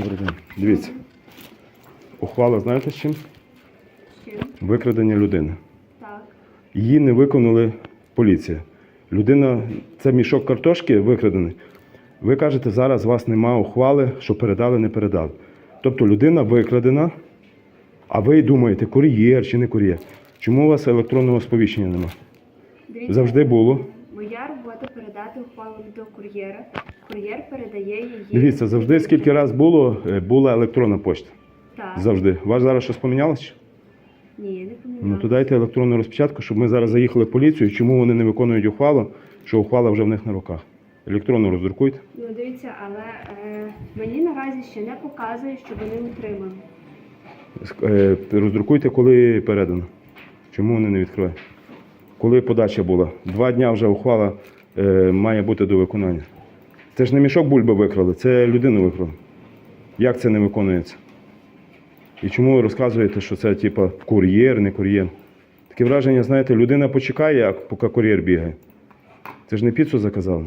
Добрий день. Дивіться. Ухвала, знаєте з чим? Чим? Викрадення людини. Так. Її не виконали поліція. Людина, це мішок картошки викрадений. Ви кажете, зараз у вас нема ухвали, що передали, не передали. Тобто людина викрадена, а ви думаєте, кур'єр чи не кур'єр. Чому у вас електронного сповіщення нема? Завжди було. Моя передати ухвалу до кур'єра. Кур'єр передає її. Дивіться, завжди скільки раз було, е, була електронна почта. Так. Завжди. У вас зараз щось помінялося? чи? Ні, не пам'ятаю. Ну то дайте електронну розпечатку, щоб ми зараз заїхали в поліцію. Чому вони не виконують ухвалу, що ухвала вже в них на руках. Електронно роздрукуйте. Ну дивіться, але е, мені наразі ще не показує, що вони отримали. Е, Роздрукуйте, коли передано. Чому вони не відкривають? Коли подача була? Два дня вже ухвала має бути до виконання. Це ж не мішок бульби викрали, це людину викрали. Як це не виконується? І чому ви розказуєте, що це типа кур'єр, не кур'єр? Таке враження, знаєте, людина почекає, а поки кур'єр бігає. Це ж не піцу заказали.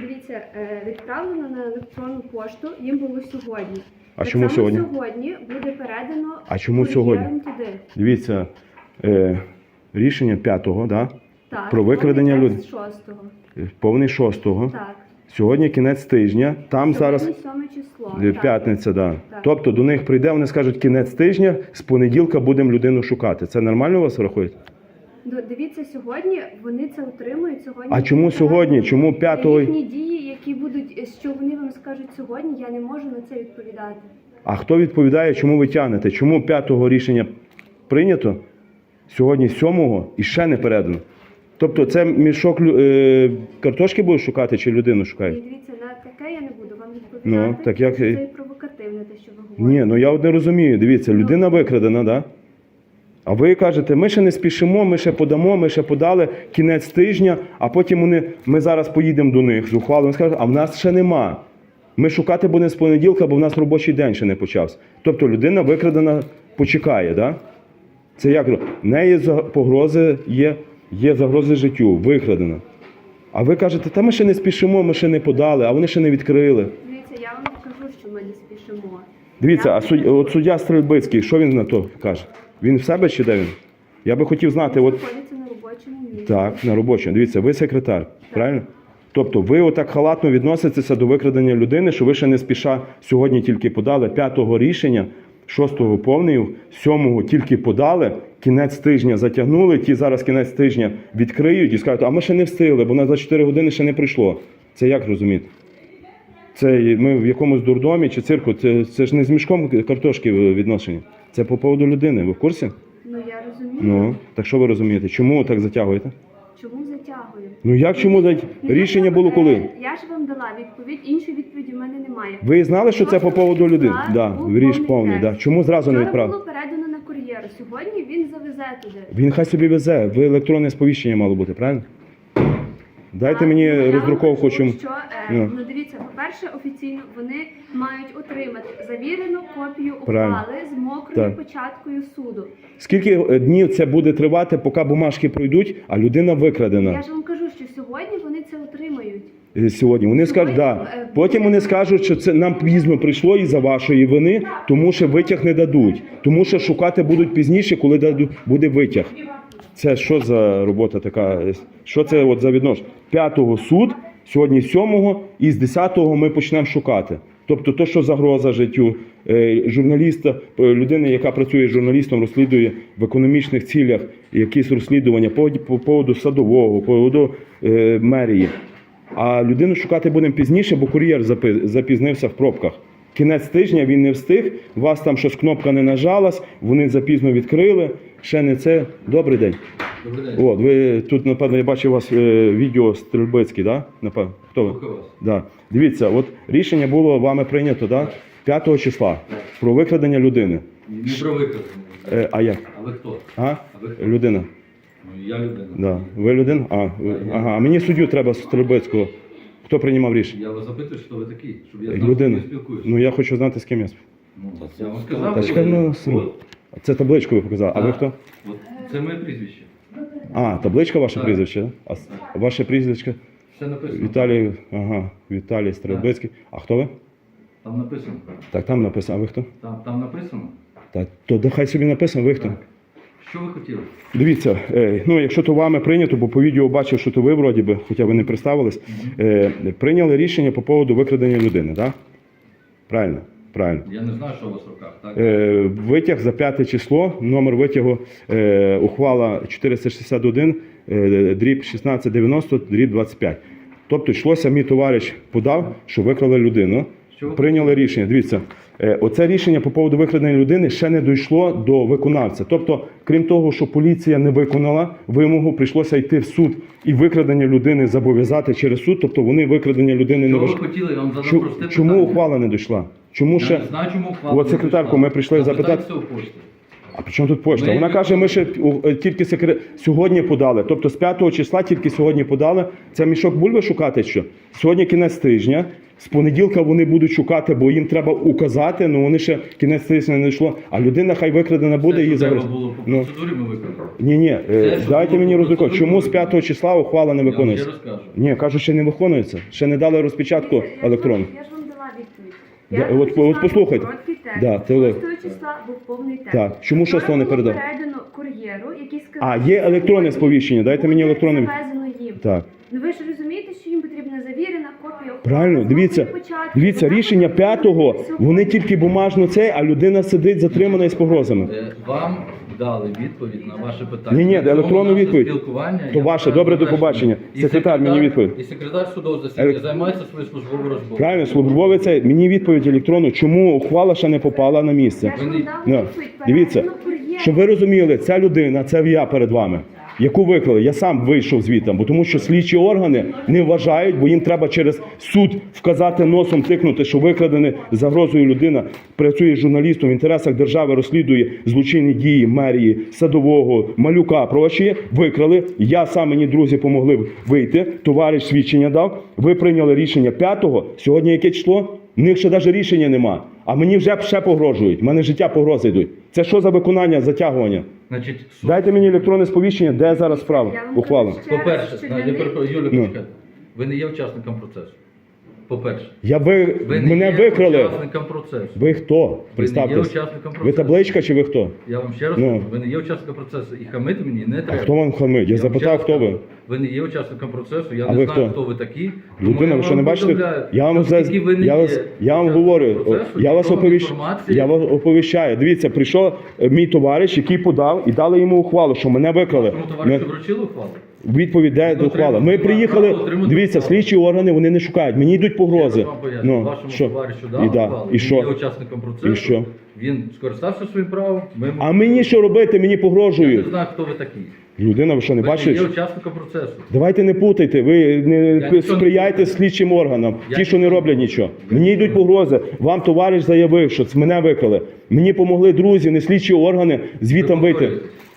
Дивіться, е, відправлено на електронну пошту їм було сьогодні. А Так чому сьогодні? Сьогодні буде передано А чому сьогодні? туди. Дивіться, е, рішення 5-го, да? Так, Про викрадення повний люд- текст шостого. е, повний 6-го. Так. Сьогодні кінець тижня, там зараз Сьогодні сьоме число. е, так. п'ятниця, да. Так. Тобто до них прийде, вони скажуть кінець тижня, з понеділка будемо людину шукати. Це нормально у вас рахують? Ну, дивіться, сьогодні вони це отримують сьогодні. А чому сьогодні? Чому п'ятого? Їхні дії, які будуть, е, що вони вам скажуть сьогодні, я не можу на це відповідати. А хто відповідає, чому ви тягнете? Чому п'ятого рішення прийнято, сьогодні сьомого і ще не передано? Тобто це мішок лю- е, картошки буде шукати чи людину І шукає? дивіться, на таке я не буду вам відповідати. Ну, так як- Це і провокативне, те, що ви говорите. Ні, ну я одне розумію. Дивіться, людина викрадена, да? А ви кажете, ми ще не спішимо, ми ще подамо, ми ще подали кінець тижня, а потім вони, ми зараз поїдемо до них з ухвалою. Вони скажуть, а в нас ще нема. Ми шукати будемо з понеділка, бо в нас робочий день ще не почався. Тобто людина викрадена почекає, да? Це як? В неї за- погрози є, є загрози життю, викрадена. А ви кажете, та ми ще не спішимо, ми ще не подали, а вони ще не відкрили. Дивіться, я вам кажу, що ми не спішимо. Дивіться, а суд, от суддя Стрельбицький, що він на то каже? Він в себе чи де він? Я би хотів знати, Він от знаходиться на робочому місці. так, на робочому. Дивіться, ви секретар, правильно? Тобто ви отак халатно відноситеся до викрадення людини, що ви ще не спіша сьогодні тільки подали п'ятого рішення, шостого повний, сьомого тільки подали, кінець тижня затягнули, ті зараз кінець тижня відкриють і скажуть, а ми ще не встигли, бо на 24 години ще не прийшло. Це як розуміти? Це ми в якомусь дурдомі чи цирку, це, це ж не з мішком картошки відношення. Це по поводу людини. Ви в курсі? Ну я розумію, Ну, так що ви розумієте? Чому так затягуєте? чому затягую. Ну як чому дать? Рішення було коли? Я ж вам дала відповідь, іншої відповіді в мене немає. Ви знали, що це по поводу людини? Так, Да, був ріж повний повний. Да. Чому зразу не Вчора відправили? було передано на кур'єр. Сьогодні він завезе туди. Він хай собі везе. Ви електронне сповіщення мало бути, правильно? Дайте мені роздруковку, чому. Що, е, Ну. ну. дивіться, по-перше, офіційно вони мають отримати завірену копію Правильно. ухвали з мокрою Так. початкою суду. Скільки е, днів це буде тривати, поки бумажки пройдуть, а людина Я викрадена ж вам кажу, що сьогодні вони це отримають. е, сьогодні? Вони скажуть, Сьогодні, да. е, Потім вони скажуть, що це нам пізно прийшло із-за вашої вини, тому що витяг не дадуть. Тому що шукати будуть пізніше, коли даду- буде витяг. Це що за робота така? Що це от за відношення? П'ятого суд, сьогодні сьомого, і з десятого ми почнемо шукати. Тобто, то, що загроза життю е, журналіста, е, людини, яка працює журналістом, розслідує в економічних цілях якісь розслідування по, по поводу садового, по поводу е, мерії. А людину шукати будемо пізніше, бо кур'єр запізнився в пробках. Кінець тижня він не встиг, вас там щось кнопка не нажалась, вони запізно відкрили. Ще не це. Добрий день. Добрий день. От, ви тут, напевно, я бачив у вас е, відео Стрельбицьке, да? Напевно. Хто ви? Слухаю вас. Да. Дивіться, от рішення було вами прийнято, да? 5 числа про викрадення людини. Не про викрадення. Е, а як? А ви хто? А? А ви хто? Людина. Ну, я людина. Да. Ви людина? А, ви- ага. А мені суддю треба з Стрельбицького. Хто приймав рішення? Я вас запитую, що ви такий, щоб я знав, з Людина. ким я спілкуюся. Ну я хочу знати, з ким я спів. Ну, я вам сказав. Та що чекай, ви- ну, От. Це табличку ви показали. А ви хто? От, це моє прізвище. А, табличка ваше Так. прізвище? А с- ваше прізвище? Все написано. Віталій, ага, Віталій Стрельбицький. А хто ви? Там написано. Так, там написано, а ви хто? Там, там написано. Так, то да хай собі написано, ви хто? Так. Що ви хотіли? Дивіться, е, ну якщо то вами прийнято, бо по відео бачив, що то ви вроді би, хоча ви не представились, е, прийняли рішення по поводу викрадення людини, так? Правильно, правильно. Я не знаю, що у вас в руках, так? Е, витяг за п'яте число, номер витягу е, ухвала 461, е, дріб 1690, дріб 25. Тобто йшлося, мій товариш подав, що викрали людину. Що Прийняли рішення. Дивіться, е, оце рішення по поводу викрадення людини ще не дійшло до виконавця. Тобто, крім того, що поліція не виконала вимогу, прийшлося йти в суд і викрадення людини зобов'язати через суд. Тобто вони викрадення людини не ви виш... хотіли? Я вам задав просте Чому питання. ухвала не дійшла? Чому ще не знаю, чому ухвала. От секретарку ми прийшли запитати-. А при чому тут почта? Ми- Вона каже, ми ще у, е, тільки секре... сьогодні подали. Тобто з 5 числа тільки сьогодні подали. Це мішок бульби шукати що? Сьогодні кінець тижня. З понеділка вони будуть шукати, бо їм треба указати, ну вони ще кінець тижня не йшло. А людина хай викрадена буде Все, її що треба було по Ну. процедурі, ми виконали. Ні, ні, Все, що дайте було мені по процедурі, Чому з 5 числа ухвала не Я вам виконується? розкажу. Ні, кажуть, ще не виконується. Ще не дали розпечатку електронну. Я ж. Да, от- от послухайте. Да, це ви. 6 числа був повний текст. Так, чому Вчора 6 не передав? передано кур'єру, який сказав, А, є електронне сповіщення. Дайте мені електронне. завезено їм. Так. Ну ви ж розумієте, що їм потрібна завірена копія Правильно, дивіться, дивіться, рішення п'ятого, вони тільки бумажно цей, а людина сидить затримана із погрозами. Е, Вам дали відповідь на ваше питання. Ні-ні, На електронну наше відповідь. спілкування, То я ваше. вважаю, Добре, до побачення. І Секретар, мені відповідь. І секретар судового засідання Елек- займається своєю службовою розмовою. Правильно, службовець, мені відповідь електронну, чому ухвала ще не попала на місце. Я ж вам дала Ну, відповідь, дивіться, передано щоб ви розуміли, ця людина, це я перед вами. Яку викрали, я сам вийшов звідти, бо тому що слідчі органи не вважають, бо їм треба через суд вказати носом, тикнути, що викрадене загрозою людина працює журналістом в інтересах держави, розслідує злочинні дії мерії, садового, малюка, прочі. Викрали. Я сам мені друзі помогли вийти. Товариш свідчення дав. Ви прийняли рішення п'ятого. Сьогодні яке число? В них ще навіть рішення нема. А мені вже ще погрожують. У мене життя погрози йдуть. Це що за виконання, затягування? Значить, суд Дайте мені електронне сповіщення, де зараз справа, ухвалена ухвала. По-перше, що я них- Ну. почекайте. Ви не є учасником процесу. По-перше, Я ви, ви не мене є викрали. учасником процесу. Ви хто? Ви не є Представтесь. учасником процесу. Ви табличка чи ви хто? Я вам ще раз Ну. кажу, ви не є учасником процесу. І хамити мені не А треба. хто вам хамить? Я вам ще запитав, раз хто кажу, ви. Ви не є учасником процесу, я А не ви знаю, хто? хто ви такі. тому Людина, я ви що не вам бачите? повідомляю, Я вам зараз, оскільки ви не я є вас, я вам учасником говорю, процесу, я вас відомо оповіщ, інформації- я вас оповіщаю. Дивіться, прийшов е, мій товариш, який подав, і дали йому ухвалу, що мене викрали. Тому Ми- товаришу вручили ухвалу? Відповідь де Ну, Ми приїхали. Дивіться, слідчі органи вони не шукають. Мені йдуть погрози. Ну Вашому що? товаришу І да. ухвалу, І він що? є учасником процесу. І що? Він скористався своїм правом. Ми А мені що робити? Мені Я не погрожують. знаю, хто ви такі. Людина, ви що не Ви є учасником процесу. Давайте не путайте. Ви не нічого не сприяйте путаю. слідчим органам, Я ті, що не нічого роблять нічого. Мені йдуть погрози. Вам товариш заявив, що це мене викрали. Мені помогли друзі, не слідчі органи звітом Ви вийти.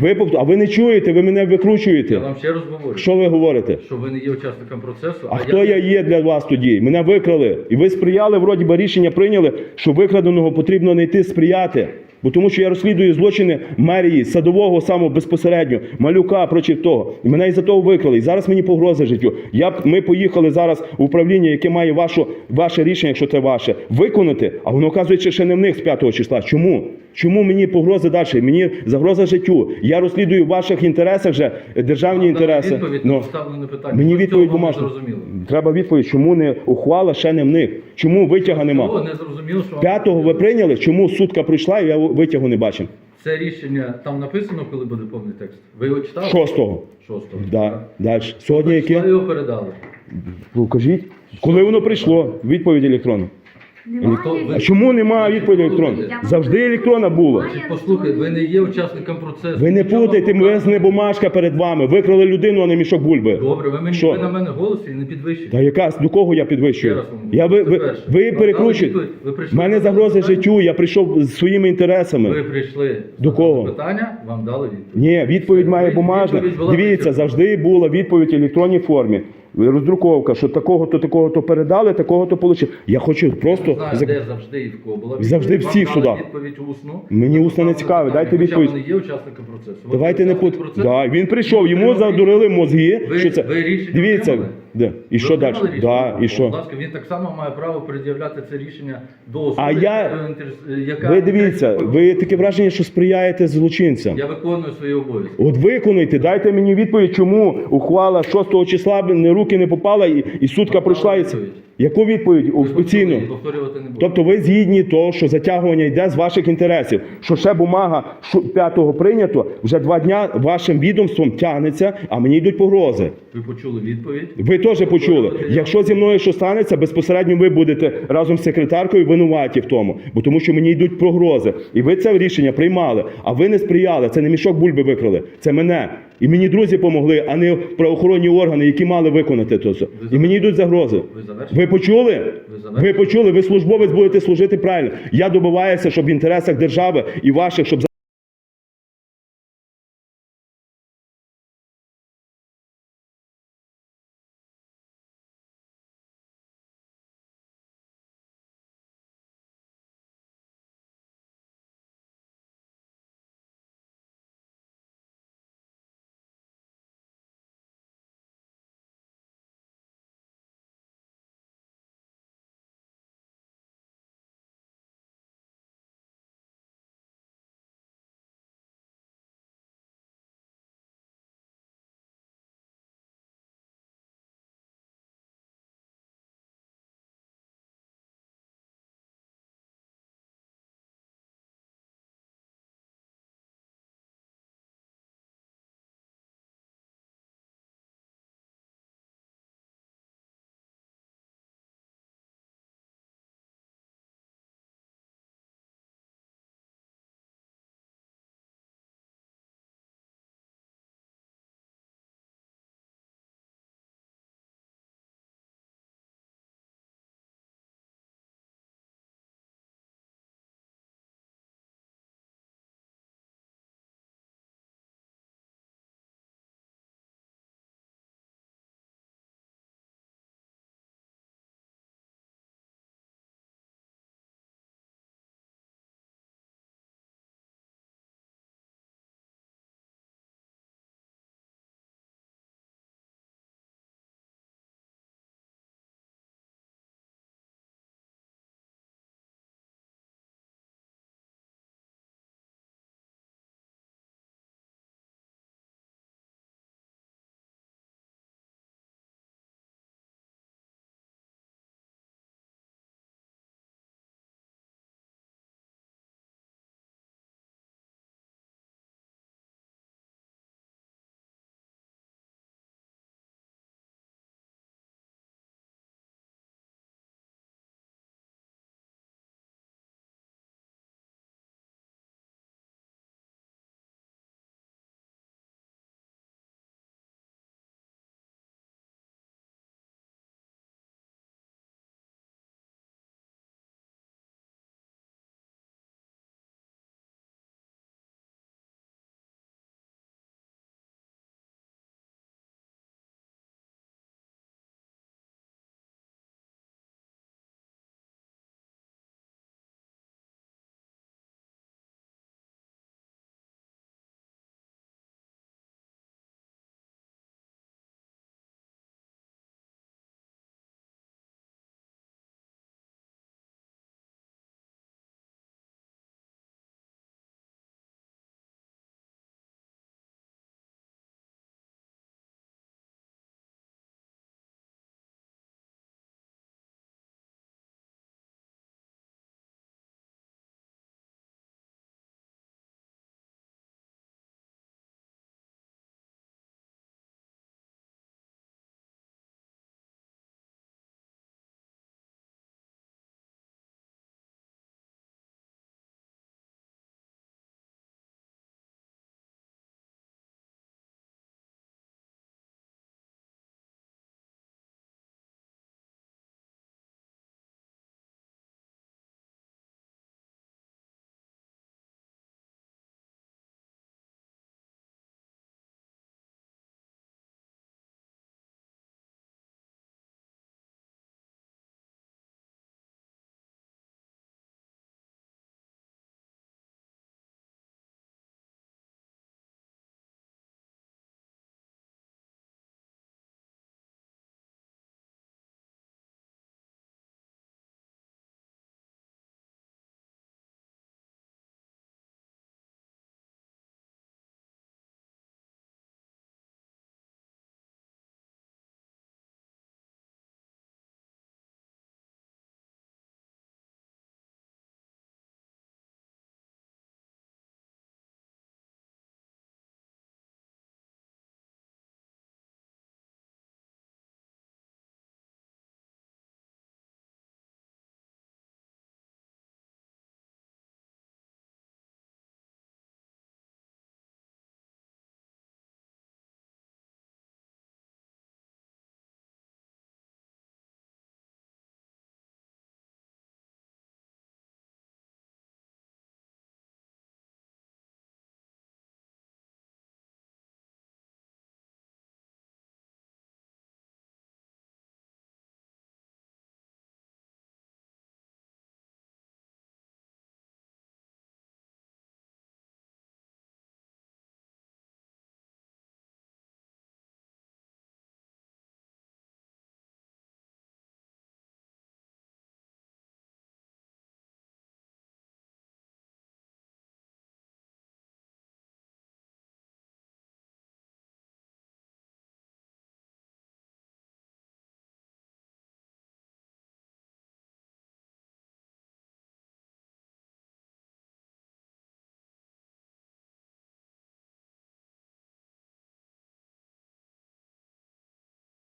Ви повт- а ви не чуєте, ви мене Я викручуєте. вам ще раз говорю, Що ви говорите? що ви не є учасником процесу. А хто я є для вас тоді? Мене викрали. І ви сприяли, вроді би рішення прийняли, що викраденого потрібно не йти сприяти. Бо тому що я розслідую злочини мерії, садового самого безпосередньо, малюка проти того. І мене із-за того викрали. І зараз мені погрози життю. Я б ми поїхали зараз в управління, яке має вашу, ваше рішення, якщо це ваше, виконати, а воно оказується ще не в них з 5 числа. Чому? Чому мені погрози далі? Мені загроза життю. Я розслідую в ваших інтересах вже е, державні інтереси. Відповідь Ну. питання. Мені відповідь бумажна. Треба відповідь, чому не ухвала ще не в них. Чому витяга нема? не зрозуміло, що П'ятого ви прийняли, чому сутка прийшла, і я витягу не бачив. Це рішення там написано, коли буде повний текст. Ви його читали? Шостого. Шостого. Да. Далі. Сьогодні яке? його передали. Покажіть. Коли воно прийшло? Відповідь електронна. Ви? А чому немає відповіді електронна? Завжди електронна була. Значить, послухай, ви не є учасником процесу. Ви не путайте, ми не бумажка перед вами. Викрали людину, а не мішок бульби. Добре, ви мені Що? ви на мене голос і не підвищуєте. Та яка до кого я підвищую? Я ви, ви, ви перекручуєте. У мене до загроза життю, я прийшов з своїми інтересами. Ви прийшли До кого? питання, вам дали відповідь. Ні, відповідь має бумажна. Дивіться, завжди була відповідь в електронній формі. Роздруковка, що такого-то, такого-то передали, такого-то отримали. Я хочу просто. Знаю, зак- де завжди і в кого була Завжди відповідь. Завжди Вам дали судах. відповідь усну. Мені усно не цікаве, дайте хоча відповідь. вони є учасником процесу. Давайте не пут. процесу. Да, він прийшов, йому задурили мозги. Ви- що це? ви рішення Дивіться, отримали? Де? І що далі? Да, і що? Будь ласка, він так само має право пред'являти це рішення до особи, А я- яка Ви дивіться, ви таке враження, що сприяєте злочинцям. Я виконую свої обов'язки. От виконуйте, дайте мені відповідь, чому ухвала 6 числа не руки не попала і, і сутка пройшла. І... це-. Яку відповідь? Ви Офіційно. Повторювати не буду. Тобто ви згідні того, що затягування йде з ваших інтересів, що ще бумага що 5-го прийнято, вже два дня вашим відомством тягнеться, а мені йдуть погрози. Ви почули відповідь. Ви теж почули. Якщо зі мною що станеться, безпосередньо ви будете разом з секретаркою винуваті в тому, бо тому що мені йдуть погрози. І ви це рішення приймали, а ви не сприяли. Це не мішок бульби викрали, це мене. І мені друзі помогли, а не правоохоронні органи, які мали виконати це. І мені йдуть загрози. Ви почули? Ви почули? Ви службовець будете служити правильно. Я добиваюся, щоб в інтересах держави і ваших, щоб